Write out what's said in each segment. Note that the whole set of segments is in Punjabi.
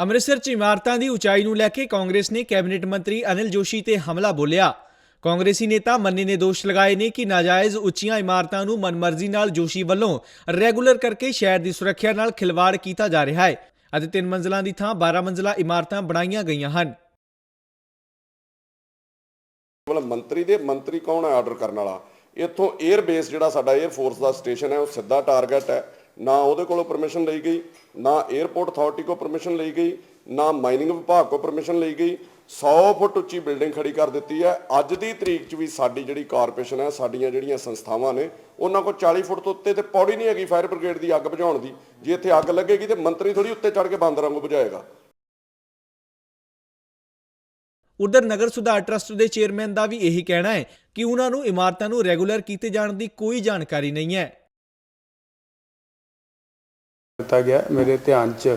ਅੰਮ੍ਰਿਤਸਰ 'ਚ ਇਮਾਰਤਾਂ ਦੀ ਉਚਾਈ ਨੂੰ ਲੈ ਕੇ ਕਾਂਗਰਸ ਨੇ ਕੈਬਨਿਟ ਮੰਤਰੀ ਅਨਿਲ ਜੋਸ਼ੀ ਤੇ ਹਮਲਾ ਬੋਲਿਆ। ਕਾਂਗਰਸੀ ਨੇਤਾ ਮੰਨੇ ਨੇ ਦੋਸ਼ ਲਗਾਏ ਨੇ ਕਿ ਨਾਜਾਇਜ਼ ਉੱਚੀਆਂ ਇਮਾਰਤਾਂ ਨੂੰ ਮਨਮਰਜ਼ੀ ਨਾਲ ਜੋਸ਼ੀ ਵੱਲੋਂ ਰੈਗੂਲਰ ਕਰਕੇ ਸ਼ਹਿਰ ਦੀ ਸੁਰੱਖਿਆ ਨਾਲ ਖਿਲਵਾੜ ਕੀਤਾ ਜਾ ਰਿਹਾ ਹੈ ਅਤੇ ਤਿੰਨ ਮੰਜ਼ਲਾਂ ਦੀ ਥਾਂ 12 ਮੰਜ਼ਲਾ ਇਮਾਰਤਾਂ ਬਣਾਈਆਂ ਗਈਆਂ ਹਨ। ਕੇਵਲ ਮੰਤਰੀ ਦੇ ਮੰਤਰੀ ਕੌਣ ਹੈ ਆਰਡਰ ਕਰਨ ਵਾਲਾ? ਇੱਥੋਂ 에ਅਰ ਬੇਸ ਜਿਹੜਾ ਸਾਡਾ 에ਅਰ ਫੋਰਸ ਦਾ ਸਟੇਸ਼ਨ ਹੈ, ਉਹ ਸਿੱਧਾ ਟਾਰਗੇਟ ਹੈ। ਨਾ ਉਹਦੇ ਕੋਲੋਂ ਪਰਮਿਸ਼ਨ ਲਈ ਗਈ, ਨਾ 에ਅਰਪੋਰਟ ਅਥਾਰਟੀ ਕੋਲ ਪਰਮਿਸ਼ਨ ਲਈ ਗਈ, ਨਾ ਮਾਈਨਿੰਗ ਵਿਭਾਗ ਕੋਲ ਪਰਮਿਸ਼ਨ ਲਈ ਗਈ। 100 ਫੁੱਟ ਉੱਚੀ ਬਿਲਡਿੰਗ ਖੜੀ ਕਰ ਦਿੱਤੀ ਹੈ। ਅੱਜ ਦੀ ਤਰੀਕ 'ਚ ਵੀ ਸਾਡੀ ਜਿਹੜੀ ਕਾਰਪੋਰੇਸ਼ਨ ਹੈ, ਸਾਡੀਆਂ ਜਿਹੜੀਆਂ ਸੰਸਥਾਵਾਂ ਨੇ, ਉਹਨਾਂ ਕੋਲ 40 ਫੁੱਟ ਤੋਂ ਉੱਤੇ ਤੇ ਪੌੜੀ ਨਹੀਂ ਹੈਗੀ ਫਾਇਰ ਬ੍ਰਿਗੇਡ ਦੀ ਅੱਗ ਬੁਝਾਉਣ ਦੀ। ਜੇ ਇੱਥੇ ਅੱਗ ਲੱਗੇਗੀ ਤੇ ਮੰਤਰੀ ਥੋੜੀ ਉੱਤੇ ਚੜ ਕੇ ਬਾਂਦਰਾਂ ਵਾਂਗੂ ਬੁਝਾਏਗਾ। ਉਧਰ ਨਗਰ ਸੁਧਾਰ ਟਰਸਟ ਦੇ ਚੇਅਰਮੈਨ ਦਾ ਵੀ ਇਹੀ ਕਹਿਣਾ ਹੈ ਕਿ ਉਹਨਾਂ ਨੂੰ ਇਮਾਰਤਾਂ ਨੂੰ ਰੈਗੂਲਰ ਕੀਤੇ ਜਾਣ ਦੀ ਕੋਈ ਜਾਣਕਾਰੀ ਨਹੀਂ ਹੈ। ਦਿੱਤਾ ਗਿਆ ਮੇਰੇ ਧਿਆਨ 'ਚ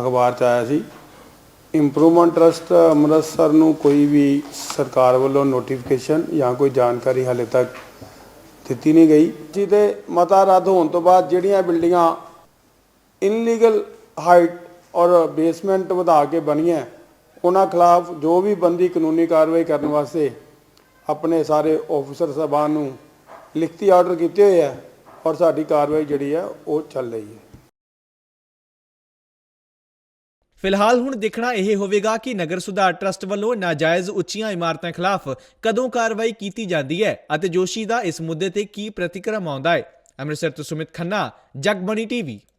ਅਖਬਾਰ 'ਚ ਆਇਆ ਸੀ। ਇੰਪਰੂਵਮੈਂਟ ਟਰਸਟ ਅੰਮ੍ਰਿਤਸਰ ਨੂੰ ਕੋਈ ਵੀ ਸਰਕਾਰ ਵੱਲੋਂ ਨੋਟੀਫਿਕੇਸ਼ਨ ਜਾਂ ਕੋਈ ਜਾਣਕਾਰੀ ਹਾਲੇ ਤੱਕ ਦਿੱਤੀ ਨਹੀਂ ਗਈ। ਜਿਹਦੇ ਮਤਾ ਰੱਦ ਹੋਣ ਤੋਂ ਬਾਅਦ ਜਿਹੜੀਆਂ ਬਿਲਡਿੰਗਾਂ ਇਨਲੀਗਲ ਹਾਈਟ ਔਰ ਬੇਸਮੈਂਟ ਵਧਾ ਕੇ ਬਣੀਆਂ, ਉਹਨਾਂ ਖਿਲਾਫ ਜੋ ਵੀ ਬੰਦੀ ਕਾਨੂੰਨੀ ਕਾਰਵਾਈ ਕਰਨ ਵਾਸਤੇ ਆਪਣੇ ਸਾਰੇ ਆਫੀਸਰ ਸਾਹਿਬਾਨ ਨੂੰ ਲਿਖਤੀ ਆਰਡਰ ਕੀਤੇ ਹੋਏ ਆ ਔਰ ਸਾਡੀ ਕਾਰਵਾਈ ਜਿਹੜੀ ਆ ਉਹ ਚੱਲ ਰਹੀ ਹੈ। ਫਿਲਹਾਲ ਹੁਣ ਦੇਖਣਾ ਇਹ ਹੋਵੇਗਾ ਕਿ ਨਗਰ ਸੁਧਾਰ ਟਰਸਟ ਵੱਲੋਂ ਨਾਜਾਇਜ਼ ਉੱਚੀਆਂ ਇਮਾਰਤਾਂ ਖਿਲਾਫ ਕਦੋਂ ਕਾਰਵਾਈ ਕੀਤੀ ਜਾਂਦੀ ਹੈ ਅਤੇ ਜੋਸ਼ੀ ਦਾ ਇਸ ਮੁੱਦੇ ਤੇ ਕੀ ਪ੍ਰਤੀਕਰਮ ਆਉਂਦਾ ਹੈ। ਅੰਮ੍ਰਿਤਸਰ ਤੋਂ ਸੁਮਿਤ ਖੰਨਾ, ਜਗਬਣੀ ਟੀਵੀ।